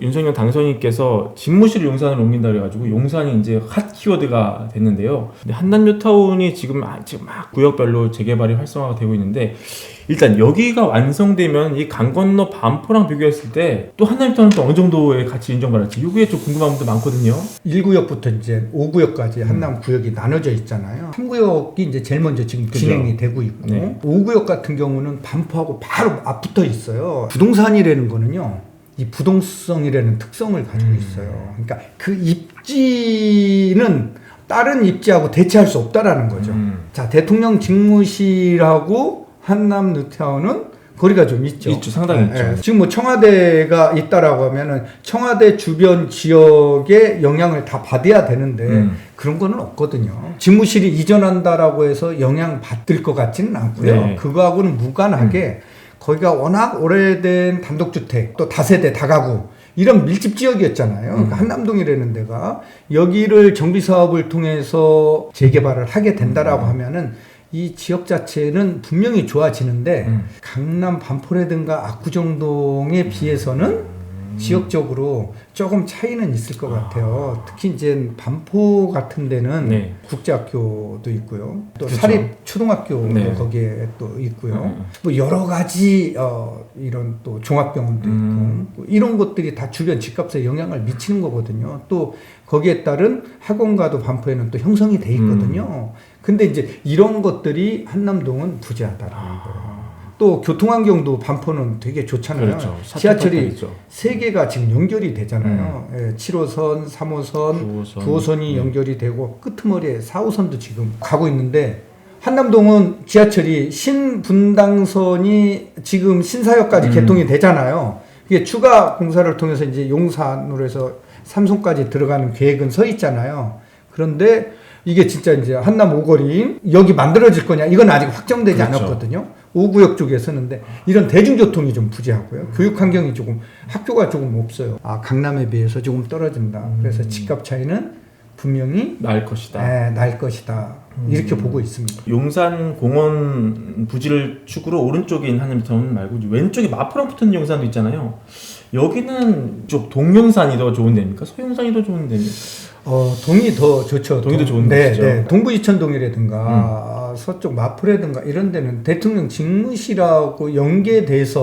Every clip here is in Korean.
윤석열 당선인께서 집무실을 용산으로 옮긴다 그래가지고 용산이 이제 핫 키워드가 됐는데요. 근데 한남 뉴타운이 지금 아- 지금 막 구역별로 재개발이 활성화가 되고 있는데 일단 여기가 완성되면 이 강 건너 반포랑 비교했을 때 또 한남 뉴타운은 또 어느 정도의 가치 인정받을지 이게 좀 궁금한 분들 많거든요. 1구역부터 이제 5구역까지 한남 구역이 나눠져 있잖아요. 3구역이 이제 제일 먼저 지금 그죠. 진행이 되고 있고 네. 5구역 같은 경우는 반포하고 바로 앞붙어 있어요. 부동산이라는 거는요. 이 부동성이라는 특성을 가지고 음. 있어요. 그러니까 그 입지는 다른 입지하고 대체할 수 없다라는 거죠. 음. 자, 대통령 직무실하고 한남 뉴타운은 거리가 좀 있죠. 있죠, 상당히 있죠. 지금 뭐 청와대가 있다라고 하면은 청와대 주변 지역의 영향을 다 받아야 되는데 음. 그런 거는 없거든요. 집무실이 이전한다라고 해서 영향 받을 것 같지는 않고요. 네. 음. 그거하고는 무관하게 거기가 워낙 오래된 단독주택 또 다세대 다가구 이런 밀집 지역이었잖아요. 음. 그러니까 한남동이라는 데가 여기를 정비 사업을 통해서 재개발을 하게 된다라고 음. 하면은 이 지역 자체는 분명히 좋아지는데 음. 강남 반포라든가 압구정동에 비해서는 지역적으로 조금 차이는 있을 것 같아요. 특히 이제 반포 같은 데는 네. 국제학교도 있고요. 또 그렇죠. 사립 초등학교도 네. 거기에 또 있고요. 음. 뭐 여러 가지 어, 이런 또 종합병원도 음. 있고 뭐 이런 것들이 다 주변 집값에 영향을 미치는 거거든요. 또 거기에 따른 학원가도 반포에는 또 형성이 돼 있거든요. 근데 이제 이런 것들이 한남동은 부재하다라는 거예요. 또 교통환경도 반포는 되게 좋잖아요. 그렇죠. 지하철이. 세 개가 지금 연결이 되잖아요. 예, 7호선, 3호선, 9호선. 9호선이 네. 연결이 되고 끄트머리에 4호선도 지금 가고 있는데 한남동은 지하철이 신분당선이 지금 신사역까지 음. 개통이 되잖아요. 이게 추가 공사를 통해서 이제 용산으로 해서 삼성까지 들어가는 계획은 서 있잖아요. 그런데 이게 진짜 이제 한남 오거리 여기 만들어질 거냐 이건 아직 확정되지 그렇죠. 않았거든요. 5구역 쪽에 서는데 이런 대중교통이 좀 부재하고요. 교육 환경이 조금 학교가 조금 없어요. 아 강남에 비해서 조금 떨어진다. 그래서 집값 차이는 분명히 날 것이다. 예, 날 것이다. 이렇게 보고 있습니다. 용산 공원 부지를 축으로 오른쪽에 있는 한남타운 말고 왼쪽에 마포랑 붙은 용산도 있잖아요. 여기는 쪽 동용산이 더 좋은 데입니까? 서용산이 더 좋은 데입니까? 어, 동이 더 좋죠. 동이 더 동- 좋은 네, 곳이죠. 네. 동부 이천동이라든가 음. 아, 서쪽 마포라든가 이런 데는 대통령 직무실하고 연계돼서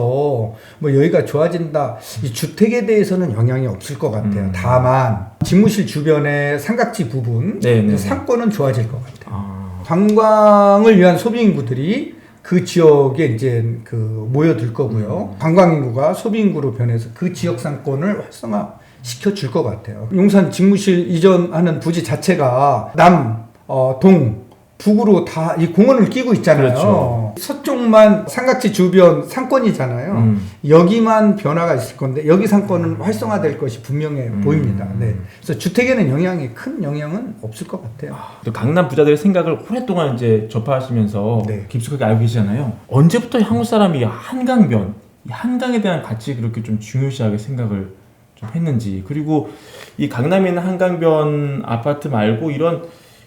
뭐 여기가 좋아진다. 이 주택에 대해서는 영향이 없을 것 같아요. 음. 다만 집무실 주변의 삼각지 부분 네, 네, 네. 상권은 좋아질 것 같아요. 아, 관광을 위한 소비 인구들이 그 지역에 이제 그 모여들 거고요. 관광 인구가 소비 인구로 변해서 그 지역 상권을 활성화 시켜 줄 것 같아요. 용산 직무실 이전하는 부지 자체가 남, 어, 동, 북으로 다 이 공원을 끼고 있잖아요. 그렇죠. 서쪽만 삼각지 주변 상권이잖아요. 음. 여기만 변화가 있을 건데 여기 상권은 활성화될 것이 분명해 음. 보입니다. 네. 그래서 주택에는 영향이 큰 영향은 없을 것 같아요. 또 강남 부자들의 생각을 오랫동안 이제 접하시면서 네. 깊숙하게 알고 계시잖아요. 언제부터 한국 사람이 한강변, 이 한강에 대한 가치 그렇게 좀 중요시하게 생각을 좀 했는지 그리고 이 강남에 있는 한강변 아파트 말고 이런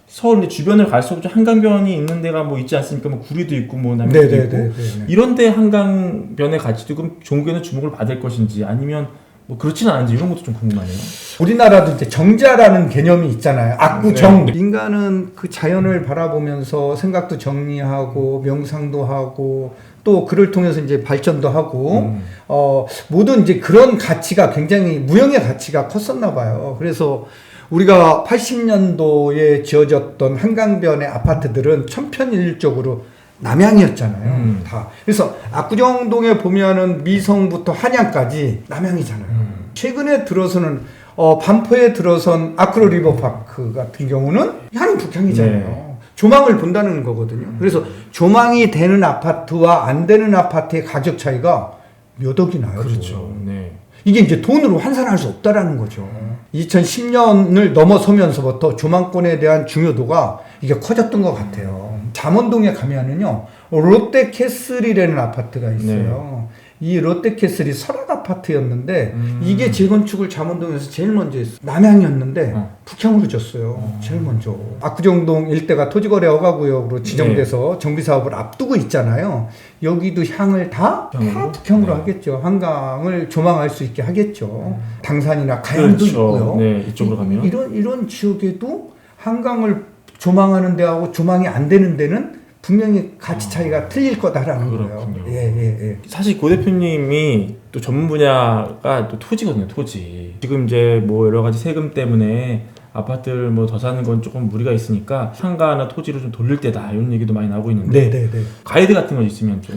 서울 주변을 갈수록 좀 한강변이 있는 데가 뭐 있지 않습니까? 뭐 구리도 있고 뭐 남양주도 있고 네네네. 이런 데 한강변의 가치도 그럼 종교는 주목을 받을 것인지 아니면 뭐 그렇지는 않은지 이런 것도 좀 궁금하네요. 우리나라도 이제 정자라는 개념이 있잖아요. 악구정. 네. 인간은 그 자연을 바라보면서 생각도 정리하고 명상도 하고 또 그를 통해서 이제 발전도 하고 음. 어 모든 이제 그런 가치가 굉장히 무형의 가치가 컸었나 봐요. 그래서 우리가 80년도에 지어졌던 한강변의 아파트들은 천편일적으로 남향이었잖아요. 음. 다. 그래서 압구정동에 보면은 미성부터 한양까지 남향이잖아요. 음. 최근에 들어서는 어, 반포에 들어선 아크로 리버파크 같은 경우는 한 북향이잖아요. 네. 조망을 본다는 거거든요. 그래서 조망이 되는 아파트와 안 되는 아파트의 가격 차이가 몇 억이 나요. 그렇죠. 네. 이게 이제 돈으로 환산할 수 없다라는 거죠. 2010년을 넘어서면서부터 조망권에 대한 중요도가 이게 커졌던 것 같아요. 잠원동에 가면은요, 롯데 캐슬이라는 아파트가 있어요. 이 롯데캐슬이 설악 아파트였는데 음. 이게 재건축을 잠원동에서 제일 먼저 했어요. 남양이었는데 어. 북향으로 졌어요. 제일 먼저. 압구정동 일대가 토지거래 허가구역으로 지정돼서 네. 정비 사업을 앞두고 있잖아요. 여기도 향을 다, 다 북향으로? 네. 하겠죠. 한강을 조망할 수 있게 하겠죠. 당산이나 가양도 그렇죠. 있고요. 네, 이쪽으로 이- 가면. 이런 이런 지역에도 한강을 조망하는 데하고 조망이 안 되는 데는 분명히 가치 차이가 틀릴 거다라는 거예요. 아. 그렇군요. 예, 예, 예. 사실 고 대표님이 또 전문 분야가 또 토지거든요, 토지. 지금 이제 뭐 여러 가지 세금 때문에 아파트를 뭐 더 사는 건 조금 무리가 있으니까 상가나 토지를 좀 돌릴 때다 이런 얘기도 많이 나오고 있는데 네, 네, 네. 가이드 같은 거 있으면 좀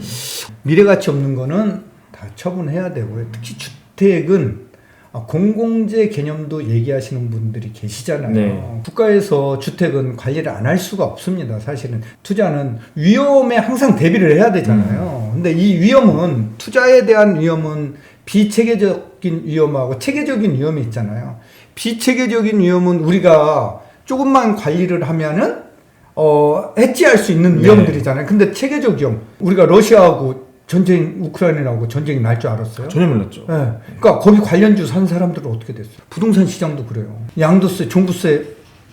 미래 가치 없는 거는 다 처분해야 되고요. 특히 주택은 아, 공공재 개념도 얘기하시는 분들이 계시잖아요. 네. 국가에서 주택은 관리를 안 할 수가 없습니다. 사실은 투자는 위험에 항상 대비를 해야 되잖아요. 음. 근데 이 위험은 투자에 대한 위험은 비체계적인 위험하고 체계적인 위험이 있잖아요. 비체계적인 위험은 우리가 조금만 관리를 하면은 어, 해지할 수 있는 네. 위험들이잖아요. 근데 체계적 위험, 우리가 러시아하고 전쟁, 우크라이나하고 전쟁이 날 줄 알았어요? 전혀 몰랐죠. 예. 그러니까 거기 관련주 산 사람들은 어떻게 됐어요? 부동산 시장도 그래요. 양도세, 종부세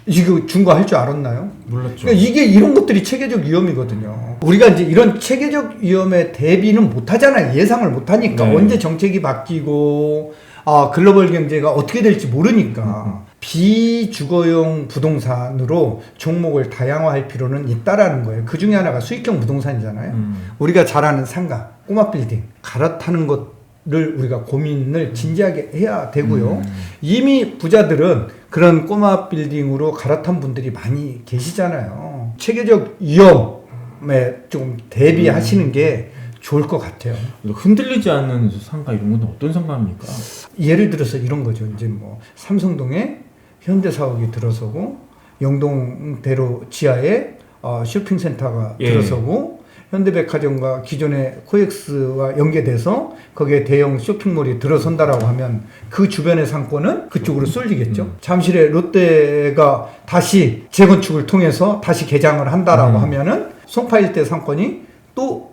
이거 준거할줄 알았나요? 몰랐죠. 그러니까 이게 이런 것들이 체계적 위험이거든요. 우리가 이제 이런 체계적 위험에 대비는 못 하잖아요. 예상을 못 하니까 네. 언제 정책이 바뀌고 아 글로벌 경제가 어떻게 될지 모르니까 비주거용 부동산으로 종목을 다양화할 필요는 있다라는 거예요. 그 중에 하나가 수익형 부동산이잖아요. 음. 우리가 잘 아는 상가, 꼬마 빌딩 갈아타는 것을 우리가 고민을 진지하게 해야 되고요. 음. 이미 부자들은 그런 꼬마 빌딩으로 갈아탄 분들이 많이 계시잖아요. 체계적 위험에 좀 대비하시는 게 좋을 것 같아요. 흔들리지 않는 상가 이런 건 어떤 상가입니까? 예를 들어서 이런 거죠. 이제 뭐 삼성동에 현대사옥이 들어서고 영동대로 지하에 어, 쇼핑센터가 예. 들어서고 현대백화점과 기존의 코엑스와 연계돼서 거기에 대형 쇼핑몰이 들어선다라고 하면 그 주변의 상권은 그쪽으로 쏠리겠죠. 음. 잠실에 롯데가 다시 재건축을 통해서 다시 개장을 한다라고 음. 하면은 송파 일대 상권이 또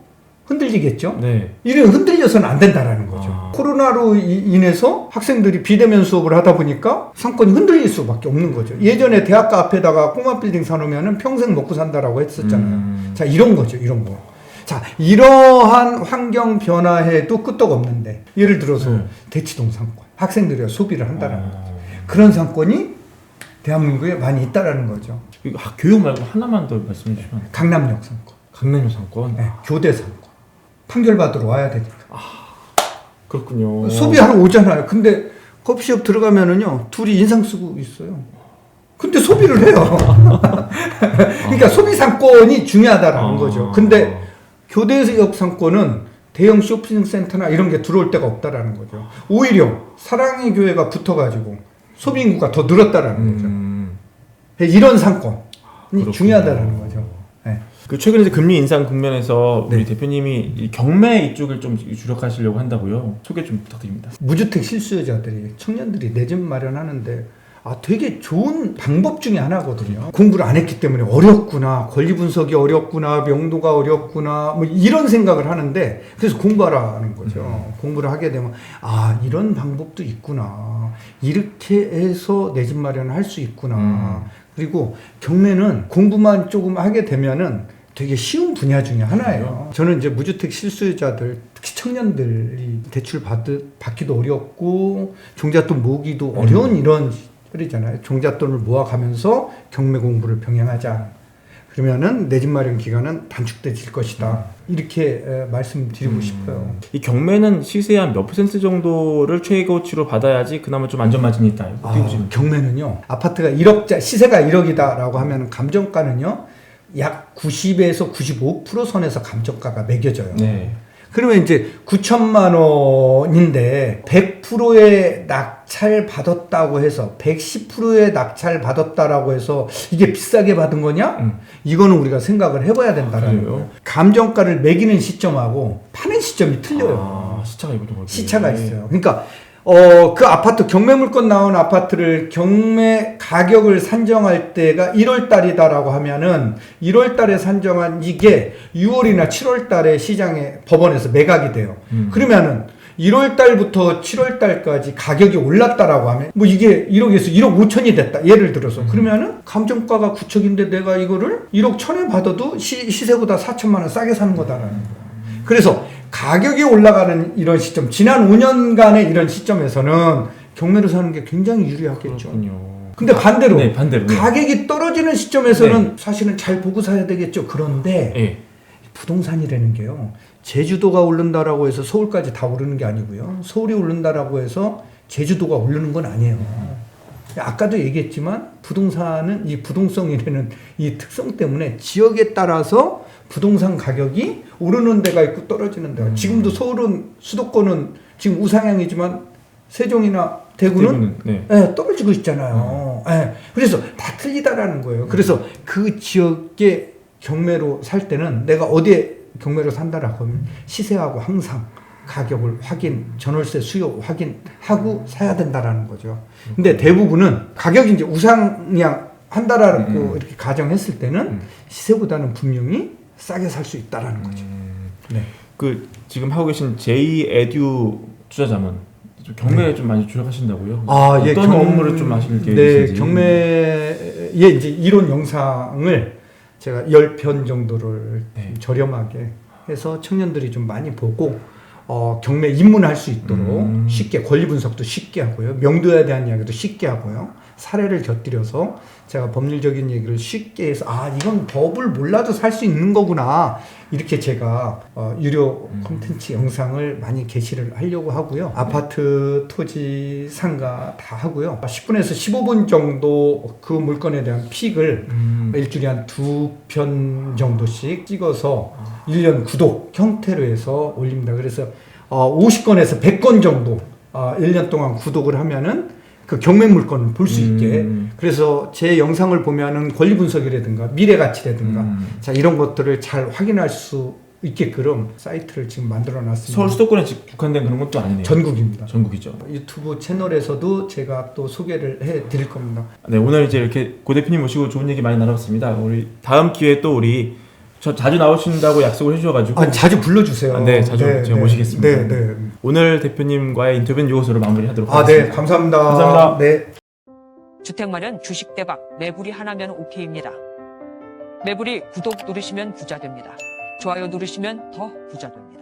흔들리겠죠. 네. 이래 흔들려서는 안 된다라는 거죠. 아. 코로나로 이- 인해서 학생들이 비대면 수업을 하다 보니까 상권이 흔들릴 수밖에 없는 거죠. 예전에 대학가 앞에다가 꼬마 빌딩 사놓으면 평생 먹고 산다라고 했었잖아요. 음. 자, 이런 거죠. 이런 거. 자, 이러한 환경 변화에도 끄떡 없는데 예를 들어서 네. 대치동 상권. 학생들이 소비를 한다라는 거. 아. 그런 상권이 대한민국에 많이 있다라는 거죠. 교육 말고 하나만 더 말씀해 주시면? 강남역 상권, 강남역 상권. 네, 교대 상권. 판결받으러 와야 되니까. 그렇군요. 소비하러 오잖아요. 근데 커피숍 들어가면은요, 둘이 인상 쓰고 있어요. 근데 소비를 해요. 그러니까 소비 상권이 중요하다라는 아. 거죠. 근데 교대역 상권은 대형 쇼핑센터나 이런 게 들어올 데가 없다라는 거죠. 오히려 사랑의 교회가 붙어가지고 소비 인구가 더 늘었다라는 거죠. 음. 이런 상권이 그렇군요. 중요하다라는 거죠. 네. 그 최근에 이제 금리 인상 국면에서 우리 네. 대표님이 이 경매 이쪽을 좀 주력하시려고 한다고요. 소개 좀 부탁드립니다. 무주택 실수요자들이 청년들이 내 집 마련하는데 아 되게 좋은 방법 중에 하나거든요. 공부를 안 했기 때문에 어렵구나, 권리 분석이 어렵구나, 명도가 어렵구나, 뭐 이런 생각을 하는,데 그래서 공부하라는 거죠. 공부를 하게 되면 아 이런 방법도 있구나, 이렇게 해서 내 집 마련을 할 수 있구나. 음. 그리고 경매는 공부만 조금 하게 되면은 되게 쉬운 분야 중에 하나예요. 저는 이제 무주택 실수요자들, 특히 청년들이 대출 받, 받기도 어렵고 종잣돈 모으기도 어려운 이런 시절이잖아요. 종잣돈을 모아가면서 경매 공부를 병행하자. 그러면은 내 집 마련 기간은 단축돼질 것이다. 이렇게 에, 말씀드리고 음. 싶어요. 이 경매는 시세 한몇 퍼센트 정도를 최고치로 받아야지 그나마 좀 안전마진이 있다. 어떻게 아, 경매는요. 아파트가 1억짜 시세가 1억이다라고 하면 감정가는요. 약 90에서 95% 선에서 감정가가 매겨져요. 네. 그러면 이제 9천만 원인데 100%의 낙찰 받았다고 해서 110%의 낙찰 받았다라고 해서 이게 비싸게 받은 거냐? 음. 이거는 우리가 생각을 해봐야 그래요? 거예요. 감정가를 매기는 시점하고 파는 시점이 틀려요. 아, 시차가. 시차가 있어요. 그러니까 어, 그 아파트 경매 물건 나온 아파트를 경매 가격을 산정할 때가 1월 달이다라고 하면은 1월 달에 산정한 이게 6월이나 7월 달에 시장에 법원에서 매각이 돼요. 음. 그러면은 1월 달부터 7월 달까지 가격이 올랐다라고 하면 뭐 이게 1억에서 1억 5천이 됐다. 예를 들어서 그러면은 감정가가 9천인데 내가 이거를 1억 1천에 받아도 시, 시세보다 4천만 원 싸게 사는 거다라는 거야. 그래서 가격이 올라가는 이런 시점, 지난 5년간의 이런 시점에서는 경매로 사는 게 굉장히 유리하겠죠. 그렇군요. 근데 반대로 네, 반대로. 네. 가격이 떨어지는 시점에서는 사실은 잘 보고 사야 되겠죠. 그런데 예. 부동산이라는 게요. 제주도가 오른다라고 해서 서울까지 다 오르는 게 아니고요. 서울이 오른다라고 해서 제주도가 오르는 건 아니에요. 아까도 얘기했지만 부동산은 이 부동성이라는 이 특성 때문에 지역에 따라서 부동산 가격이 오르는 데가 있고 떨어지는 데가 지금도 서울은 수도권은 지금 우상향이지만 세종이나 대구는 네. 예, 떨어지고 있잖아요. 예, 그래서 다 틀리다라는 거예요. 그래서 그 지역의 경매로 살 때는 내가 어디에 경매로 산다라고 하면 시세하고 항상 가격을 확인, 전월세 수요 확인하고 사야 된다라는 거죠. 근데 대부분은 가격이 이제 우상향 한다라고 음. 이렇게 가정했을 때는 음. 시세보다는 분명히 싸게 살 수 있다라는 거죠. 음, 네. 그 지금 하고 계신 J 에듀 투자 자문 좀 경매에 좀 많이 주력하신다고요? 아, 예, 어떤 경- 업무를 좀 하실 네, 계획이신지? 경매의 이제 이론 영상을 제가 10편 정도를 네. 저렴하게 해서 청년들이 좀 많이 보고 어, 경매 입문할 수 있도록 음. 쉽게 권리 분석도 쉽게 하고요. 명도에 대한 이야기도 쉽게 하고요. 사례를 곁들여서 제가 법률적인 얘기를 쉽게 해서 아 이건 법을 몰라도 살 수 있는 거구나 이렇게 제가 어, 유료 음. 콘텐츠 영상을 많이 게시를 하려고 하고요 아파트 토지 상가 다 하고요 10분에서 15분 정도 그 물건에 대한 픽을 음, 일주일에 한 두 편 정도씩 찍어서 1년 구독 형태로 해서 올립니다. 그래서 어, 50건에서 100건 정도 어, 1년 동안 구독을 하면은 그 경매 물건을 볼 수 있게 음. 그래서 제 영상을 보면은 권리 분석이라든가 미래 가치라든가 음. 자 이런 것들을 잘 확인할 수 있게끔 사이트를 지금 만들어 놨습니다. 서울 수도권에 직- 국한된 그런 것도 아니네요. 전국입니다. 전국이죠. 유튜브 채널에서도 제가 또 소개를 해 드릴 겁니다. 네, 오늘 이제 이렇게 고 대표님 모시고 좋은 얘기 많이 나눴습니다. 우리 다음 기회에 또 우리 저 자주 나오신다고 약속을 해주셔가지고 아, 자주 불러주세요. 아, 네, 자주 제가 모시겠습니다. 네, 네. 오늘 대표님과의 인터뷰는 이것으로 마무리하도록 아, 네, 하겠습니다. 감사합니다. 감사합니다. 네. 주택 마련 주식 대박 매불이 하나면 오케이입니다. 매불이 구독 누르시면 부자 됩니다. 좋아요 누르시면 더 부자 됩니다.